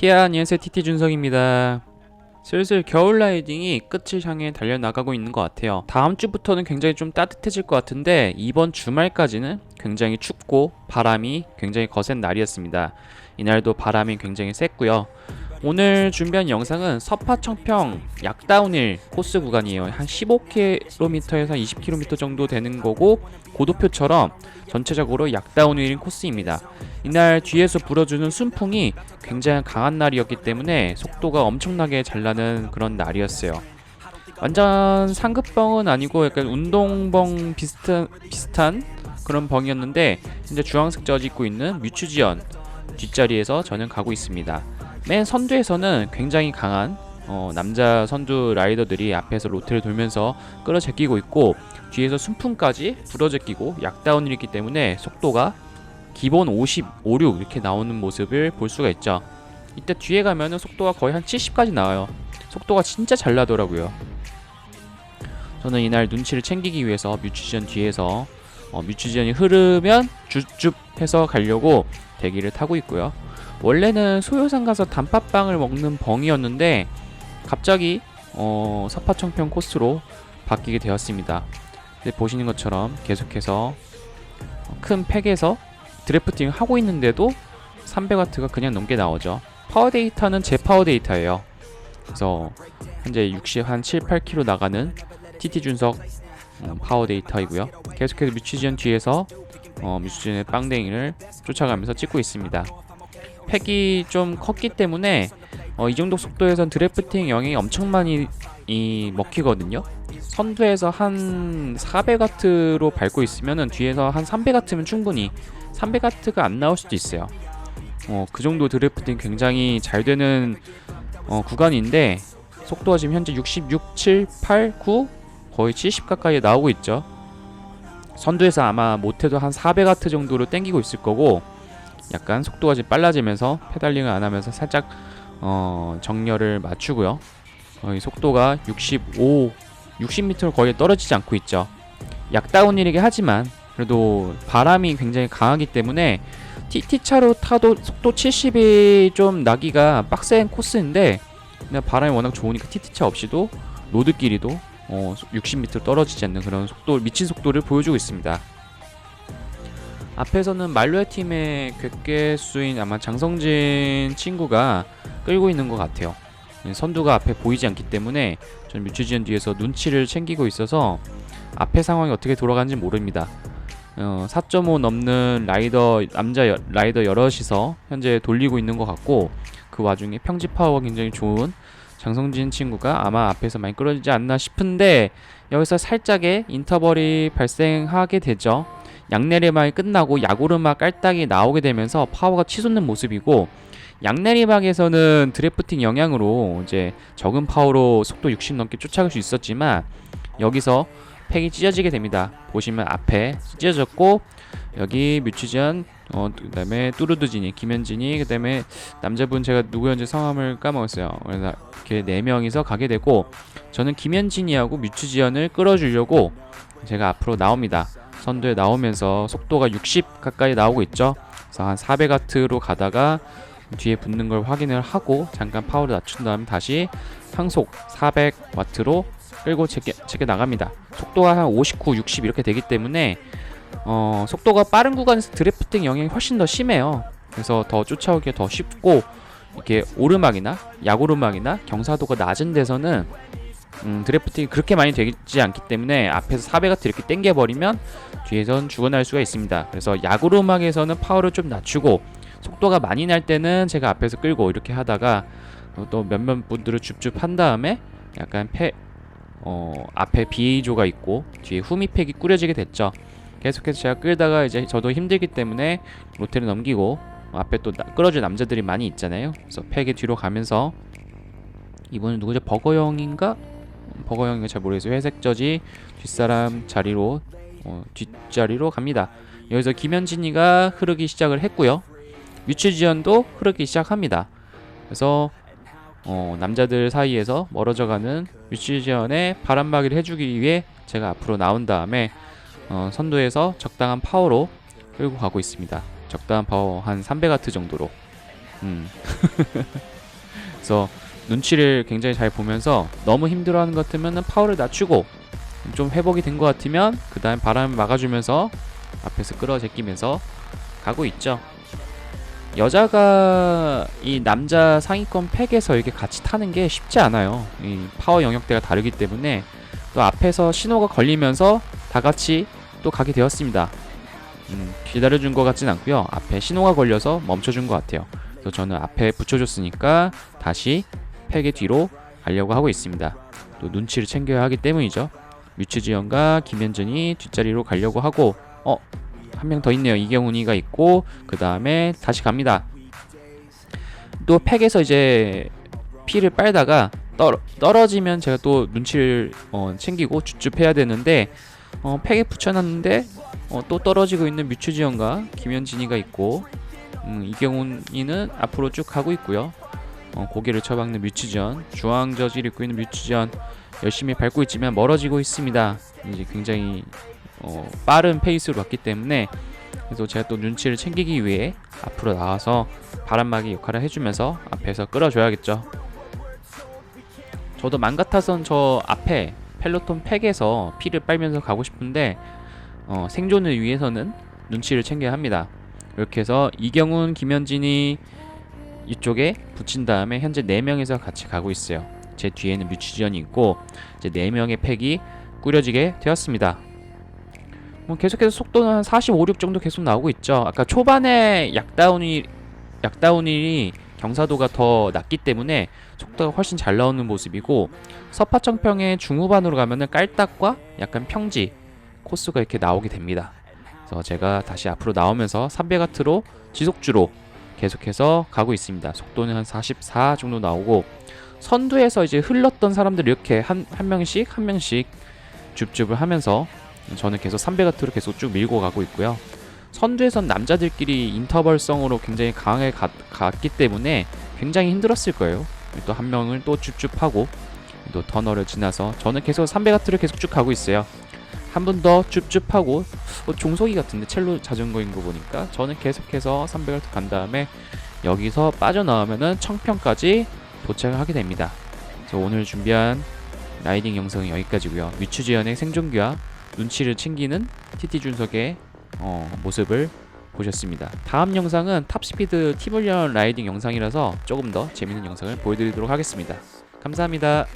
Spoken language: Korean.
티아 안녕하세요 TT 준석입니다. 슬슬 겨울 라이딩이 끝을 향해 달려나가고 있는 것 같아요. 다음 주부터는 굉장히 좀 따뜻해질 것 같은데 이번 주말까지는 굉장히 춥고 바람이 굉장히 거센 날이었습니다. 이날도 바람이 굉장히 셌고요. 오늘 준비한 영상은 서파청평 약다운힐 코스 구간이에요. 한 15km에서 20km 정도 되는 거고 고도표처럼 전체적으로 약다운힐인 코스입니다. 이날 뒤에서 불어주는 순풍이 굉장히 강한 날이었기 때문에 속도가 엄청나게 잘 나는 그런 날이었어요. 완전 상급벙은 아니고 약간 운동벙 비슷한 비슷한 그런 벙이었는데 현재 주황색 저지 입고 있는 뮤추지연 뒷자리에서 저는 가고 있습니다. 맨 선두에서는 굉장히 강한 어, 남자 선두 라이더들이 앞에서 로테를 돌면서 끌어제끼고 있고 뒤에서 순풍까지 불어제끼고 약다운이 있기 때문에 속도가 기본 50, 56 이렇게 나오는 모습을 볼 수가 있죠. 이때 뒤에 가면은 속도가 거의 한 70까지 나와요. 속도가 진짜 잘 나더라고요. 저는 이날 눈치를 챙기기 위해서 뮤추지연 뒤에서 어, 뮤추지연이 흐르면 쭈쭈 해서 가려고 대기를 타고 있고요. 원래는 소요산 가서 단팥빵을 먹는 벙이었는데 갑자기 어, 서파청평 코스로 바뀌게 되었습니다. 보시는 것처럼 계속해서 큰 팩에서 드래프팅 하고 있는데도 300W가 그냥 넘게 나오죠. 파워 데이터는 제 파워 데이터예요. 그래서 현재 60 한 7, 8km 나가는 TT 준석 음, 파워 데이터이고요. 계속해서 뮤치지언 뒤에서 어, 뮤치지언의 빵댕이를 쫓아가면서 찍고 있습니다. 팩이 좀 컸기 때문에 어, 이 정도 속도에선 드래프팅 영향이 엄청 많이 이 먹히거든요. 선두에서 한 400W로 밟고 있으면은 뒤에서 한 300W면 충분히 300W가 안 나올 수도 있어요. 어, 그 정도 드래프팅 굉장히 잘 되는 어, 구간인데 속도가 지금 현재 66, 7, 8, 9 거의 70 가까이 나오고 있죠. 선두에서 아마 못해도 한 400W 정도로 땡기고 있을 거고 약간 속도가 지금 빨라지면서 페달링을 안 하면서 살짝 어, 정렬을 맞추고요. 어, 이 속도가 65, 60m로 거의 떨어지지 않고 있죠. 약다운이긴 하지만 그래도 바람이 굉장히 강하기 때문에 TT차로 타도 속도 70이 좀 나기가 빡센 코스인데 그냥 바람이 워낙 좋으니까 TT차 없이도 로드끼리도 어, 60m 떨어지지 않는 그런 속도 미친 속도를 보여주고 있습니다. 앞에서는 말로의 팀의 괴괴수인 아마 장성진 친구가 끌고 있는 것 같아요. 선두가 앞에 보이지 않기 때문에 전 뮤추지연 뒤에서 눈치를 챙기고 있어서 앞에 상황이 어떻게 돌아가는지 모릅니다. 어, 4.5 넘는 라이더 남자 여, 라이더 여럿이서 현재 돌리고 있는 것 같고 그 와중에 평지 파워가 굉장히 좋은 장성진 친구가 아마 앞에서 많이 끌어지지 않나 싶은데 여기서 살짝의 인터벌이 발생하게 되죠. 양내리막이 끝나고 야구르막 깔딱이 나오게 되면서 파워가 치솟는 모습이고 양내리막에서는 드래프팅 영향으로 이제 적은 파워로 속도 60 넘게 쫓아갈 수 있었지만 여기서 팩이 찢어지게 됩니다. 보시면 앞에 찢어졌고 여기 뮤치전 어 그다음에 뚜루드진이 김현진이 그다음에 남자분 제가 누구였는지 성함을 까먹었어요. 그래서 이렇게 네 명이서 가게 되고 저는 김현진이하고 뮤치지연을 끌어주려고 제가 앞으로 나옵니다. 선두에 나오면서 속도가 60 가까이 나오고 있죠. 그래서 한 400와트로 가다가 뒤에 붙는 걸 확인을 하고 잠깐 파워를 낮춘 다음 다시 상속 400와트로 끌고 제게, 제게 나갑니다. 속도가 한 59, 60 이렇게 되기 때문에 어, 속도가 빠른 구간에서 드래프팅 영향이 훨씬 더 심해요. 그래서 더 쫓아오기가 더 쉽고 이렇게 오르막이나 야구르막이나 경사도가 낮은 데서는 음, 드래프팅이 그렇게 많이 되지 않기 때문에 앞에서 400와트 이렇게 당겨버리면 뒤에선 죽어날 수가 있습니다. 그래서 야구르막에서는 파워를 좀 낮추고 속도가 많이 날 때는 제가 앞에서 끌고 이렇게 하다가 어, 또 몇몇 분들을 줍줍 한 다음에 약간 패, 어, 앞에 BA조가 있고 뒤에 후미팩이 꾸려지게 됐죠. 계속해서 제가 끌다가 이제 저도 힘들기 때문에 로테를 넘기고 앞에 또 나, 끌어줄 남자들이 많이 있잖아요. 그래서 팩의 뒤로 가면서 이분은 누구죠? 버거 형인가? 버거형인가 잘 모르겠어요. 회색 저지 뒷사람 자리로 어, 뒷자리로 갑니다. 여기서 김현진이가 흐르기 시작을 했고요. 뮤츠지연도 흐르기 시작합니다. 그래서 어, 남자들 사이에서 멀어져가는 뮤츠지연의 바람막이를 해주기 위해 제가 앞으로 나온 다음에 어, 선두에서 적당한 파워로 끌고 가고 있습니다. 적당한 파워 한 300와트 정도로 음. 그래서 눈치를 굉장히 잘 보면서 너무 힘들어하는 것 같으면 파워를 낮추고 좀 회복이 된 것 같으면 그 다음 바람을 막아주면서 앞에서 끌어제끼면서 가고 있죠. 여자가 이 남자 상위권 팩에서 이렇게 같이 타는 게 쉽지 않아요. 이 파워 영역대가 다르기 때문에 또 앞에서 신호가 걸리면서 다 같이 또 가게 되었습니다. 음, 기다려준 것 같진 않고요. 앞에 신호가 걸려서 멈춰준 것 같아요. 그래서 저는 앞에 붙여줬으니까 다시 팩의 뒤로 가려고 하고 있습니다. 또 눈치를 챙겨야 하기 때문이죠. 뮤츠지연과 김현준이 뒷자리로 가려고 하고 어? 한 명 더 있네요. 이경훈이가 있고 그 다음에 다시 갑니다. 또 팩에서 이제 피를 빨다가 떨, 떨어지면 제가 또 눈치를 어, 챙기고 줍줍해야 되는데 어, 팩에 붙여놨는데 어, 또 떨어지고 있는 뮤츠지연과 김현진이가 있고 음, 이경훈이는 앞으로 쭉 가고 있고요. 어, 고개를 쳐박는 뮤츠전 주황 저지를 입고 있는 뮤츠전 열심히 밟고 있지만 멀어지고 있습니다. 이제 굉장히 어, 빠른 페이스로 갔기 때문에 그래서 제가 또 눈치를 챙기기 위해 앞으로 나와서 바람막이 역할을 해주면서 앞에서 끌어줘야겠죠. 저도 맘 같아선 저 앞에 펠로톤 팩에서 피를 빨면서 가고 싶은데 어, 생존을 위해서는 눈치를 챙겨야 합니다. 이렇게 해서 이경훈, 김현진이 이쪽에 붙인 다음에 현재 4명에서 같이 가고 있어요. 제 뒤에는 뮤치지연이 있고 이제 4명의 팩이 꾸려지게 되었습니다. 뭐 계속해서 속도는 한 45, 6 정도 계속 나오고 있죠. 아까 초반에 약다운이 약다운이 경사도가 더 낮기 때문에 속도가 훨씬 잘 나오는 모습이고 서파청평의 중후반으로 가면은 깔딱과 약간 평지 코스가 이렇게 나오게 됩니다. 그래서 제가 다시 앞으로 나오면서 300와트로 지속주로 계속해서 가고 있습니다. 속도는 한 44 정도 나오고 선두에서 이제 흘렀던 사람들 이렇게 한, 한 명씩 한 명씩 줍줍을 하면서 저는 계속 300와트로 계속 쭉 밀고 가고 있고요. 선두에선 남자들끼리 인터벌성으로 굉장히 강하게 가, 갔기 때문에 굉장히 힘들었을 거예요. 또 한 명을 또 줍줍하고 또 터널을 지나서 저는 계속 300와트를 계속 쭉 가고 있어요. 한분더 줍줍하고 어, 종속이 같은데 첼로 자전거인 거 보니까 저는 계속해서 300와트 간 다음에 여기서 빠져나오면은 청평까지 도착을 하게 됩니다. 그래서 오늘 준비한 라이딩 영상은 여기까지고요. 뮤츠지연의 생존기와 눈치를 챙기는 TT 준석의 어, 모습을 보셨습니다. 다음 영상은 탑스피드 티블리언 라이딩 영상이라서 조금 더 재밌는 영상을 보여드리도록 하겠습니다. 감사합니다.